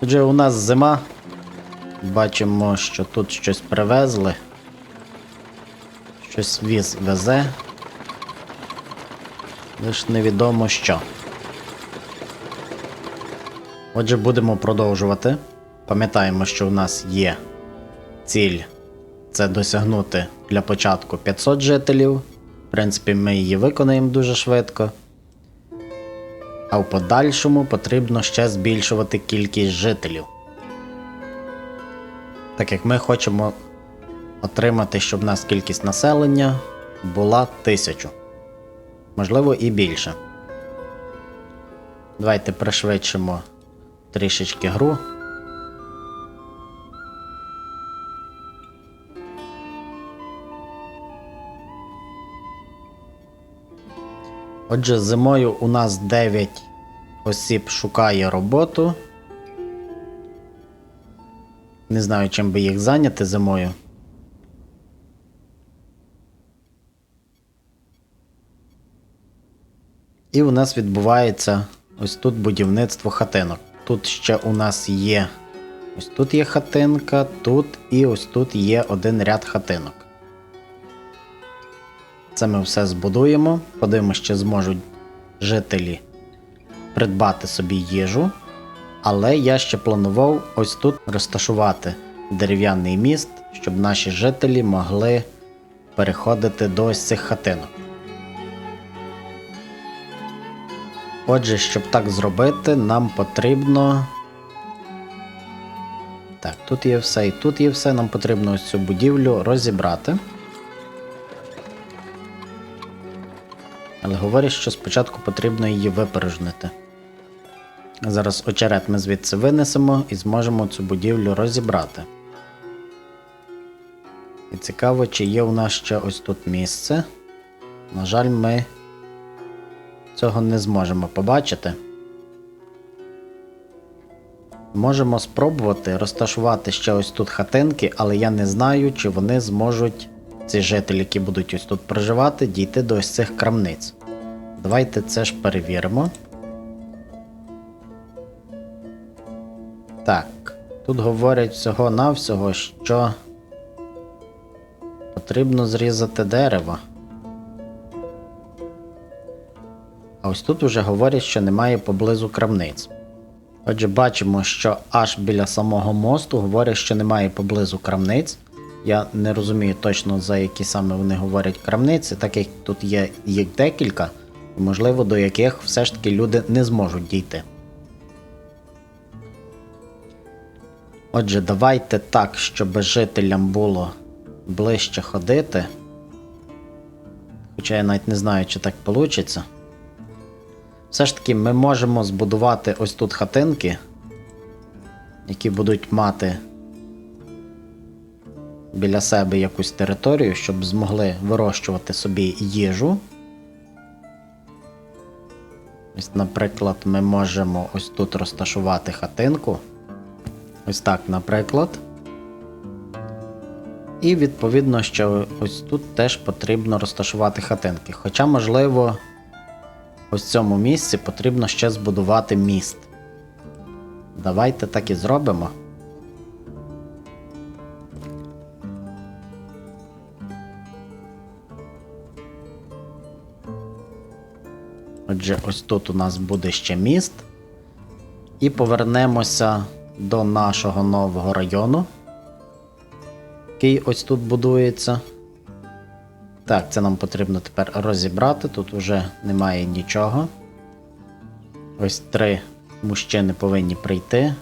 Отже, у нас зима. Бачимо, що тут щось привезли. Щось віз везе. Лиш невідомо що. Отже, будемо продовжувати. Пам'ятаємо, що у нас є ціль це досягнути для початку 500 жителів. В принципі, ми її виконаємо дуже швидко. А в подальшому потрібно ще збільшувати кількість жителів. Так як ми хочемо отримати, щоб в нас кількість населення була тисячу. Можливо, і більше. Давайте пришвидшимо трішечки гру. Отже, зимою у нас 9 осіб шукає роботу. Не знаю, чим би їх зайняти зимою. І у нас відбувається ось тут будівництво хатинок. Тут ще у нас є. Ось тут є хатинка, тут і ось тут є один ряд хатинок. Це ми все збудуємо. Подивимося, чи зможуть жителі придбати собі їжу. Але я ще планував ось тут розташувати дерев'яний міст, щоб наші жителі могли переходити до ось цих хатинок. Отже, щоб так зробити, нам потрібно. Так, тут є все і тут є все. Нам потрібно ось цю будівлю розібрати. Але говорять, що спочатку потрібно її випорожнити. Зараз очерет ми звідси винесемо і зможемо цю будівлю розібрати. І цікаво, чи є у нас ще ось тут місце. На жаль, ми цього не зможемо побачити. Можемо спробувати розташувати ще ось тут хатинки, але я не знаю, чи вони зможуть, ці жителі, які будуть ось тут проживати, дійти до ось цих крамниць. Давайте це ж перевіримо. Так, тут говорять всього-навсього, що потрібно зрізати дерево. А ось тут вже говорять, що немає поблизу крамниць. Отже, бачимо, що аж біля самого мосту говорять, що немає поблизу крамниць. Я не розумію точно за які саме вони говорять крамниці, так як тут є їх декілька, можливо до яких все ж таки люди не зможуть дійти. Отже, давайте так, щоб жителям було ближче ходити. Хоча я навіть не знаю, чи так вийде. Все ж таки, ми можемо збудувати ось тут хатинки, які будуть мати біля себе якусь територію, щоб змогли вирощувати собі їжу. Ось, наприклад, ми можемо ось тут розташувати хатинку. Ось так, наприклад. І відповідно, що ось тут теж потрібно розташувати хатинки. Хоча, можливо, ось в цьому місці потрібно ще збудувати міст. Давайте так і зробимо. Отже, ось тут у нас буде ще міст. І повернемося до нашого нового району, який ось тут будується. Так, це нам потрібно тепер розібрати. Тут вже немає нічого. Ось три мужчини повинні прийти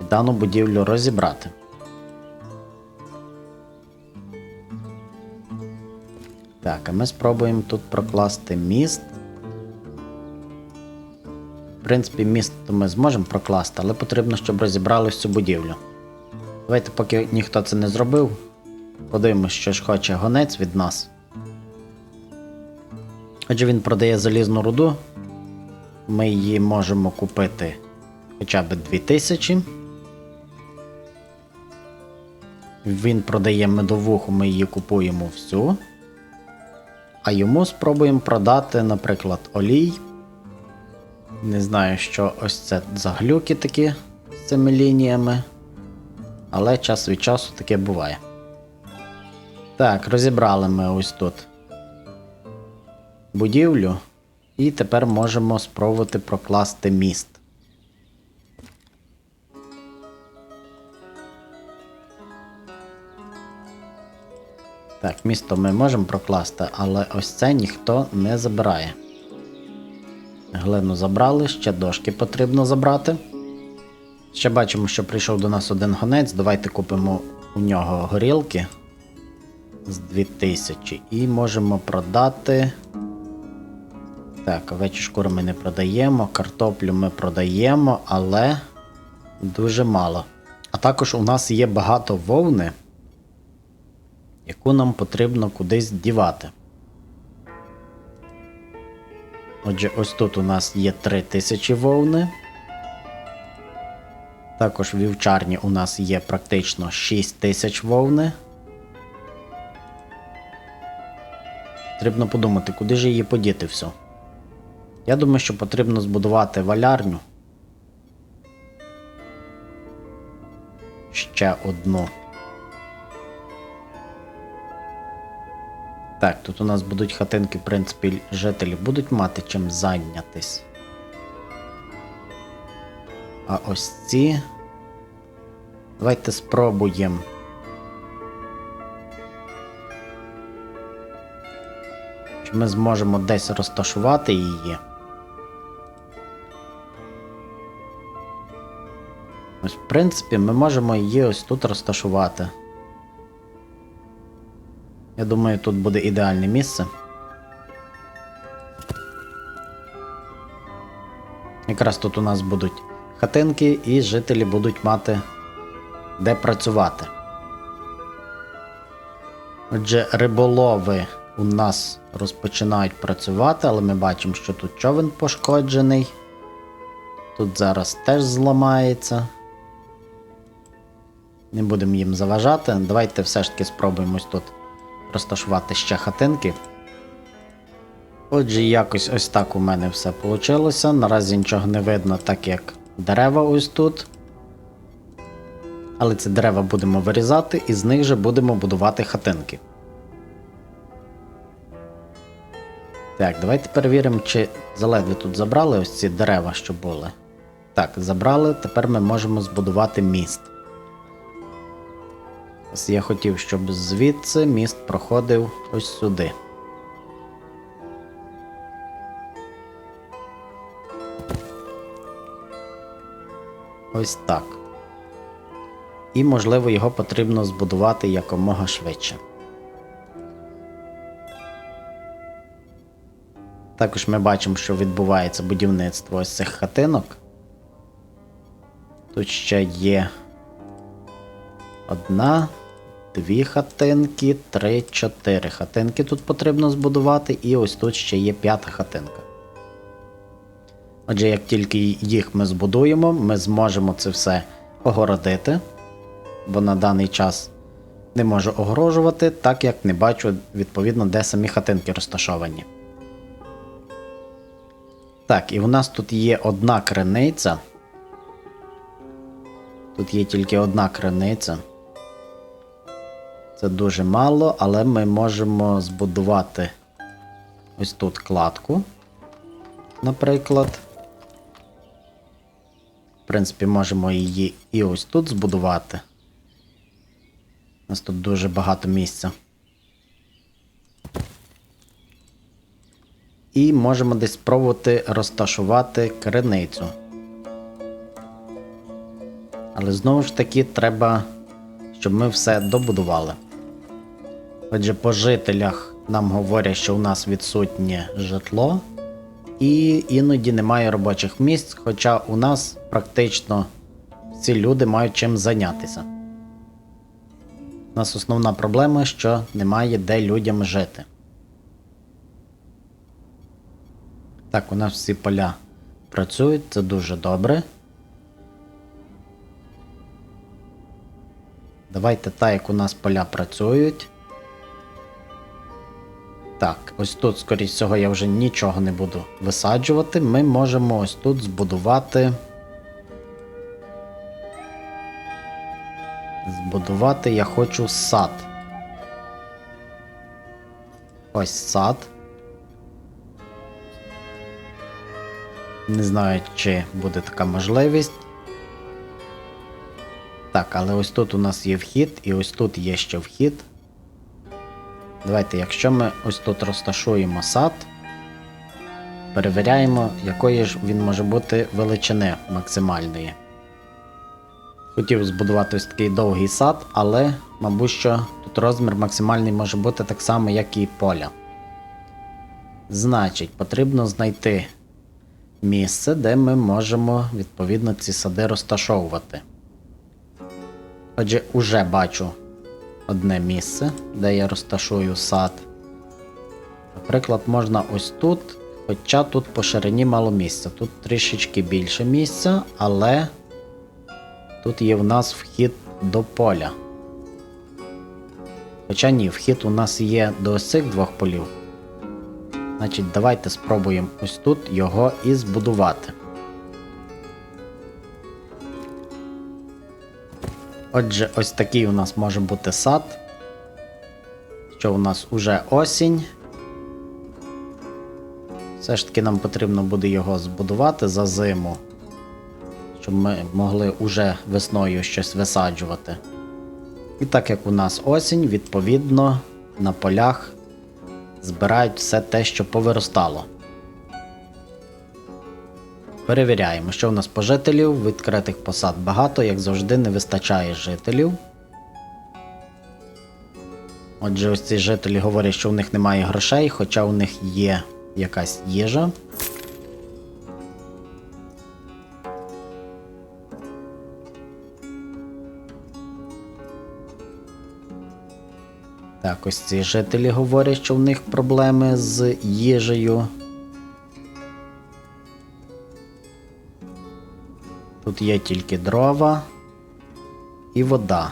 і дану будівлю розібрати. Так, а ми спробуємо тут прокласти міст. Принципі, міст ми зможемо прокласти, але потрібно, щоб розібрали цю будівлю. Давайте, поки ніхто це не зробив, подивимось, що ж хоче гонець від нас. Отже, він продає залізну руду. Ми її можемо купити хоча б 2000. Він продає медовуху, ми її купуємо всю. А йому спробуємо продати, наприклад, олій. Не знаю, що ось це за глюки такі з цими лініями. Але час від часу таке буває. Так, розібрали ми ось тут будівлю. І тепер можемо спробувати прокласти міст. Так, місто ми можемо прокласти, але ось це ніхто не забирає. Глину забрали, ще дошки потрібно забрати. Ще бачимо, що прийшов до нас один гонець. Давайте купимо у нього горілки з 2000 і можемо продати. Так, овечі шкури ми не продаємо, картоплю ми продаємо, але дуже мало. А також у нас є багато вовни, яку нам потрібно кудись дівати. Отже, ось тут у нас є 3000 вовни. Також в вівчарні у нас є практично 6000 вовни. Потрібно подумати, куди ж її подіти все. Я думаю, що потрібно збудувати валярню. Ще одну. Так, тут у нас будуть хатинки, в принципі, жителі будуть мати чим зайнятись. А ось ці. Давайте спробуємо. Чи ми зможемо десь розташувати її? Ось, в принципі, ми можемо її ось тут розташувати. Я думаю, тут буде ідеальне місце. Якраз тут у нас будуть хатинки, і жителі будуть мати де працювати. Отже, риболови у нас розпочинають працювати, але ми бачимо, що тут човен пошкоджений. Тут зараз теж зламається. Не будемо їм заважати. Давайте все ж таки спробуємо ось тут розташувати ще хатинки. Отже, якось ось так у мене все вийшло. Наразі нічого не видно, так як дерева ось тут. Але ці дерева будемо вирізати і з них же будемо будувати хатинки. Так, давайте перевіримо, чи заледве тут забрали ось ці дерева, що були. Так, забрали, тепер ми можемо збудувати міст. Я хотів, щоб звідси міст проходив ось сюди. Ось так. І, можливо, його потрібно збудувати якомога швидше. Також ми бачимо, що відбувається будівництво ось цих хатинок. Тут ще є одна, дві хатинки, три, чотири хатинки тут потрібно збудувати, і ось тут ще є п'ята хатинка. Отже, як тільки їх ми збудуємо, ми зможемо це все огородити, бо на даний час не можу огорожувати, так як не бачу відповідно, де самі хатинки розташовані. Так, і у нас тут є одна криниця. Тут є тільки одна криниця. Це дуже мало, але ми можемо збудувати ось тут кладку, наприклад. В принципі, можемо її і ось тут збудувати. У нас тут дуже багато місця. І можемо десь спробувати розташувати криницю. Але знову ж таки треба, щоб ми все добудували. Отже, по жителях нам говорять, що у нас відсутнє житло, і іноді немає робочих місць, хоча у нас практично всі люди мають чим зайнятися. У нас основна проблема, що немає де людям жити. Так, у нас всі поля працюють, це дуже добре. Давайте так, як у нас поля працюють. Так, ось тут, скоріш всього, я вже нічого не буду висаджувати. Ми можемо ось тут збудувати Збудувати я хочу сад. Ось сад. Не знаю, чи буде така можливість. Так, але ось тут у нас є вхід, і ось тут є ще вхід. Давайте, якщо ми ось тут розташуємо сад, перевіряємо, якої ж він може бути величини максимальної. Хотів збудувати ось такий довгий сад, але, мабуть, що тут розмір максимальний може бути так само, як і поля. Значить, потрібно знайти місце, де ми можемо відповідно ці сади розташовувати. Отже, уже бачу одне місце, де я розташую сад. Наприклад, можна ось тут, хоча тут по ширині мало місця. Тут трішечки більше місця, але тут є в нас вхід до поля. Хоча ні, вхід у нас є до ось цих двох полів. Значить, давайте спробуємо ось тут його і збудувати. Отже, ось такий у нас може бути сад. Що у нас уже осінь. Все ж таки нам потрібно буде його збудувати за зиму, щоб ми могли уже весною щось висаджувати. І так як у нас осінь, відповідно на полях збирають все те, що повиростало. Перевіряємо, що у нас по жителів. Відкритих посад багато, як завжди, не вистачає жителів. Отже, ось ці жителі говорять, що у них немає грошей, хоча у них є якась їжа. Так, ось ці жителі говорять, що в них проблеми з їжею. Тут є тільки дрова і вода,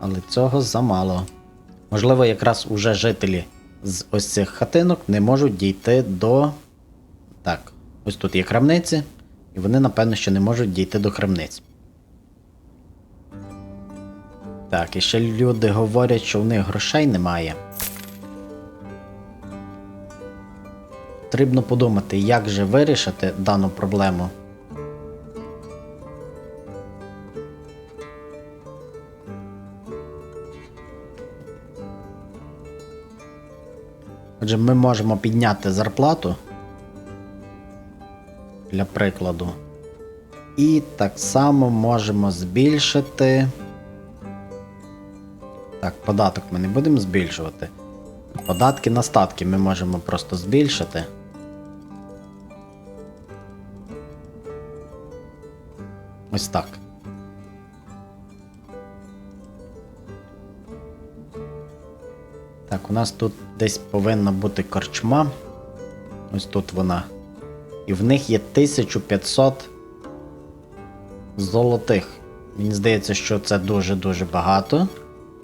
але цього замало. Можливо, якраз уже жителі з ось цих хатинок не можуть дійти до. Так, ось тут є крамниці, і вони, напевно, ще не можуть дійти до крамниць. Так, і ще люди говорять, що в них грошей немає. Потрібно подумати, як же вирішити дану проблему. Отже, ми можемо підняти зарплату для прикладу. І так само можемо збільшити. Так, податок ми не будемо збільшувати. Податки на статки ми можемо просто збільшити. Ось так. Так, у нас тут десь повинна бути корчма. Ось тут вона. І в них є 1500 золотих. Мені здається, що це дуже-дуже багато.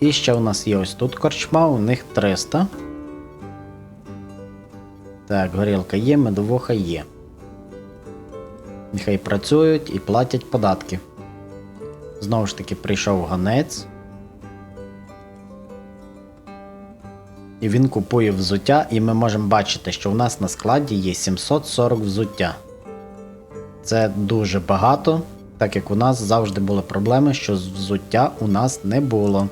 І ще у нас є ось тут корчма, у них 300. Так, горілка є, медовуха є. Нехай працюють і платять податки. Знову ж таки, прийшов ганець. І він купує взуття, і ми можемо бачити, що у нас на складі є 740 взуття. Це дуже багато, так як у нас завжди були проблеми, що взуття у нас не було.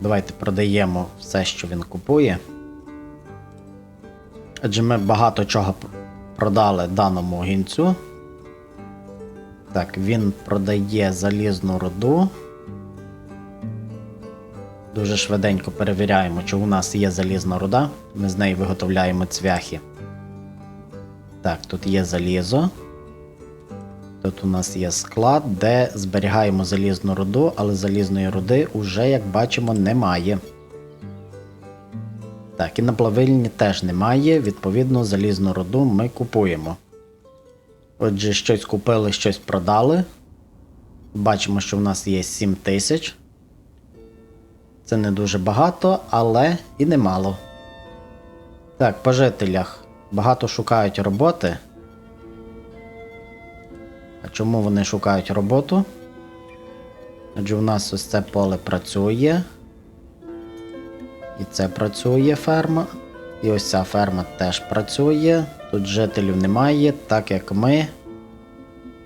Давайте продаємо все, що він купує. Адже ми багато чого продали даному гінцю. Так, він продає залізну руду. Дуже швиденько перевіряємо, чи у нас є залізна руда. Ми з неї виготовляємо цвяхи. Так, тут є залізо. Тут у нас є склад, де зберігаємо залізну руду, але залізної руди уже, як бачимо, немає. Так, і на плавильні теж немає. Відповідно, залізну руду ми купуємо. Отже, щось купили, щось продали. Бачимо, що в нас є 7 тисяч. Це не дуже багато, але і немало. Так, по жителях. Багато шукають роботи. А чому вони шукають роботу? Адже у нас ось це поле працює. І це працює ферма. І ось ця ферма теж працює. Тут жителів немає, так як ми.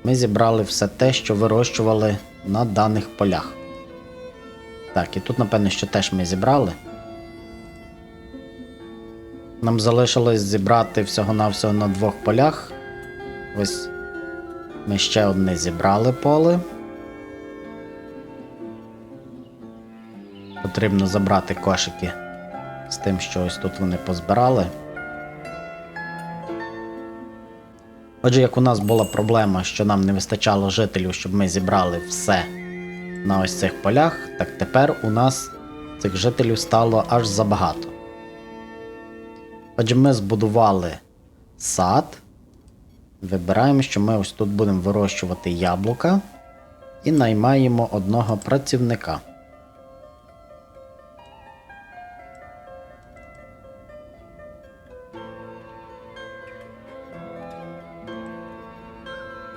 Ми зібрали все те, що вирощували на даних полях. Так, і тут, напевно, що теж ми зібрали. Нам залишилось зібрати всього-навсього на двох полях. Ось ми ще одне зібрали поле. Потрібно забрати кошики з тим, що ось тут вони позбирали. Отже, як у нас була проблема, що нам не вистачало жителів, щоб ми зібрали все на ось цих полях, так тепер у нас цих жителів стало аж забагато. Отже, ми збудували сад. Вибираємо, що ми ось тут будемо вирощувати яблука і наймаємо одного працівника.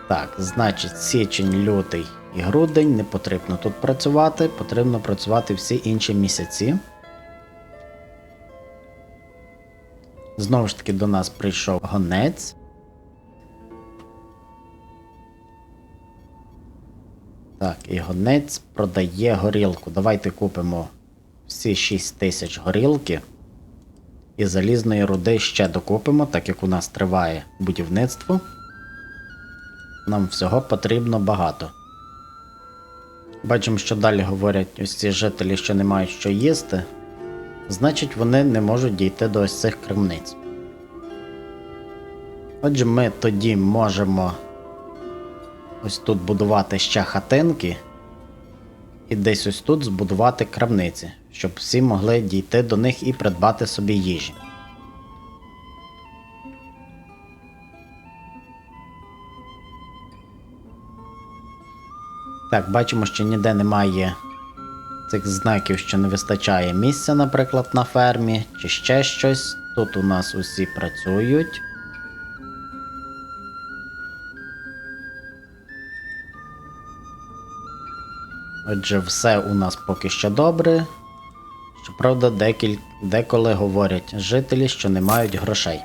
Так, значить, січень, лютий і грудень не потрібно тут працювати, потрібно працювати всі інші місяці. Знову ж таки, до нас прийшов гонець. Так, і гонець продає горілку. Давайте купимо всі 6 тисяч горілки. І залізної руди ще докупимо, так як у нас триває будівництво. Нам всього потрібно багато. Бачимо, що далі говорять ось ці жителі, що не мають що їсти. Значить, вони не можуть дійти до ось цих крамниць. Отже, ми тоді можемо ось тут будувати ще хатинки. І десь ось тут збудувати крамниці, щоб всі могли дійти до них і придбати собі їжі. Так, бачимо, що ніде немає цих знаків, що не вистачає місця, наприклад, на фермі, чи ще щось. Тут у нас усі працюють. Отже, все у нас поки що добре. Щоправда, декіль... деколи говорять жителі, що не мають грошей.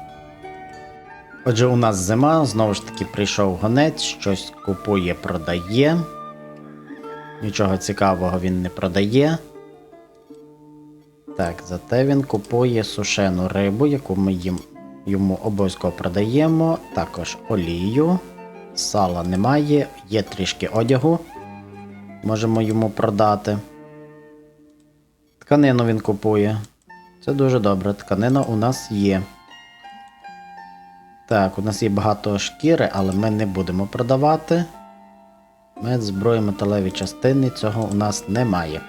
Отже, у нас зима, знову ж таки, прийшов гонець, щось купує, продає. Нічого цікавого він не продає. Так, зате він купує сушену рибу, яку ми їм, йому обов'язково продаємо. Також олію. Сала немає, є трішки одягу. Можемо йому продати. Тканину він купує. Це дуже добре. Тканина у нас є. Так, у нас є багато шкіри, але ми не будемо продавати. Мед, зброї, металеві частини, цього у нас немає.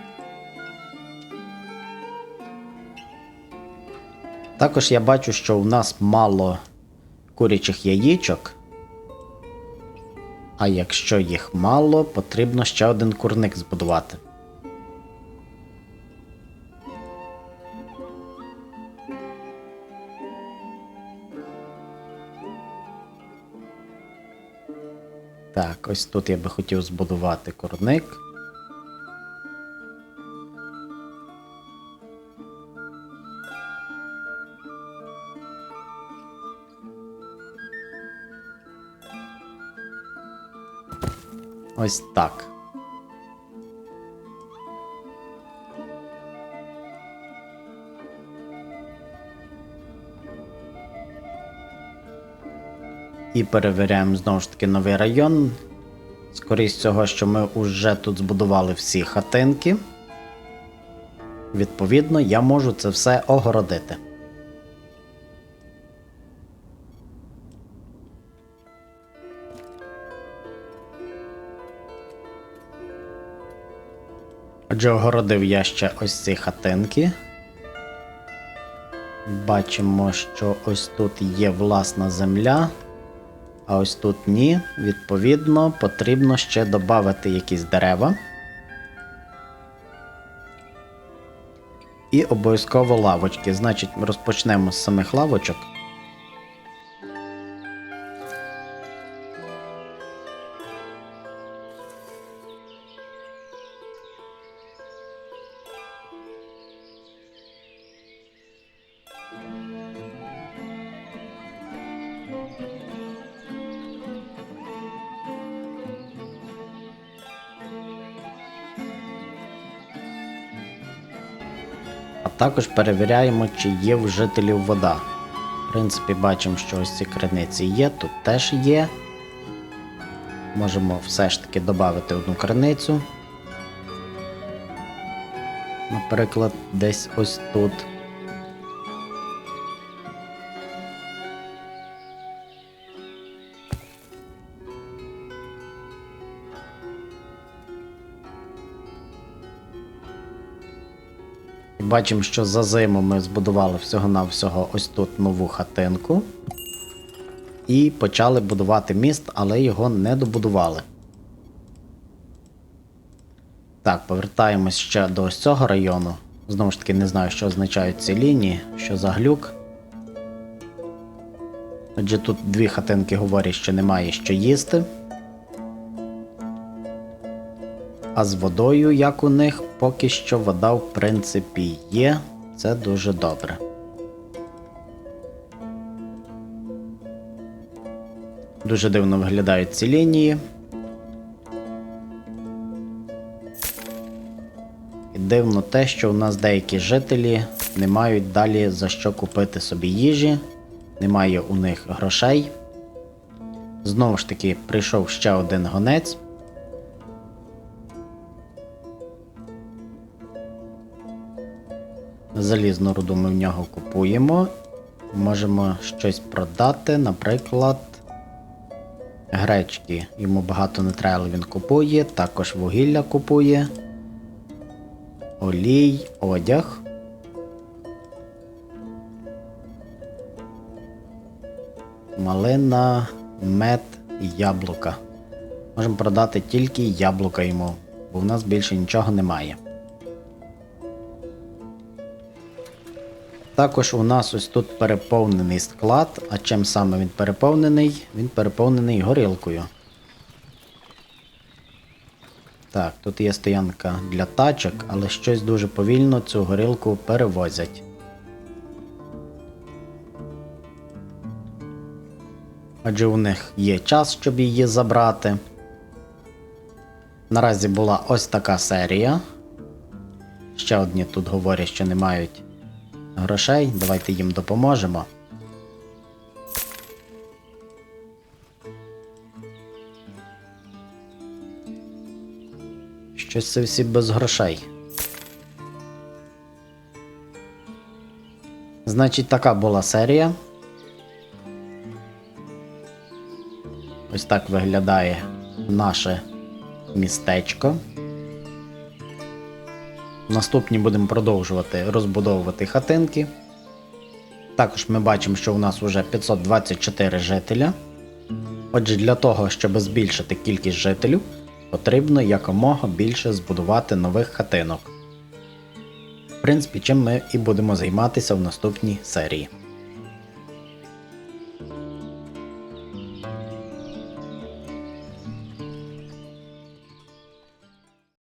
Також я бачу, що у нас мало курячих яєчок. А якщо їх мало, потрібно ще один курник збудувати. Так, ось тут я би хотів збудувати корник. Ось так. І перевіряємо знову ж таки новий район. Скоріше цього, що ми вже тут збудували всі хатинки. Відповідно, я можу це все огородити. Отже, огородив я ще ось ці хатинки. Бачимо, що ось тут є власна земля, а ось тут ні. Відповідно, потрібно ще додати якісь дерева. І обов'язково лавочки. Значить, ми розпочнемо з самих лавочок. Також перевіряємо, чи є в жителів вода. В принципі, бачимо, що ось ці криниці є, тут теж є. Можемо все ж таки додати одну криницю. Наприклад, десь ось тут. Бачимо, що за зиму ми збудували всього-навсього ось тут нову хатинку. І почали будувати міст, але його не добудували. Так, повертаємось ще до ось цього району. Знову ж таки, не знаю, що означають ці лінії, що за глюк. Отже, тут дві хатинки говорять, що немає що їсти. А з водою, як у них, поки що вода, в принципі, є. Це дуже добре. Дуже дивно виглядають ці лінії. І дивно те, що у нас деякі жителі не мають далі за що купити собі їжі, немає у них грошей. Знову ж таки, прийшов ще один гонець. Залізну руду ми в нього купуємо. Можемо щось продати, наприклад, гречки. Йому багато не треба, але він купує, також вугілля купує, олій, одяг. Малина, мед і яблука. Можемо продати тільки яблука йому, бо в нас більше нічого немає. Також у нас ось тут переповнений склад, а чим саме він переповнений? Він переповнений горілкою. Так, тут є стоянка для тачок, але щось дуже повільно цю горілку перевозять. Адже у них є час, щоб її забрати. Наразі була ось така серія. Ще одні тут говорять, що не мають грошей. Давайте їм допоможемо. Щось це всі без грошей. Значить, така була серія. Ось так виглядає наше містечко. Наступні будемо продовжувати розбудовувати хатинки. Також ми бачимо, що у нас вже 524 жителя. Отже, для того, щоб збільшити кількість жителів, потрібно якомога більше збудувати нових хатинок. В принципі, чим ми і будемо займатися в наступній серії.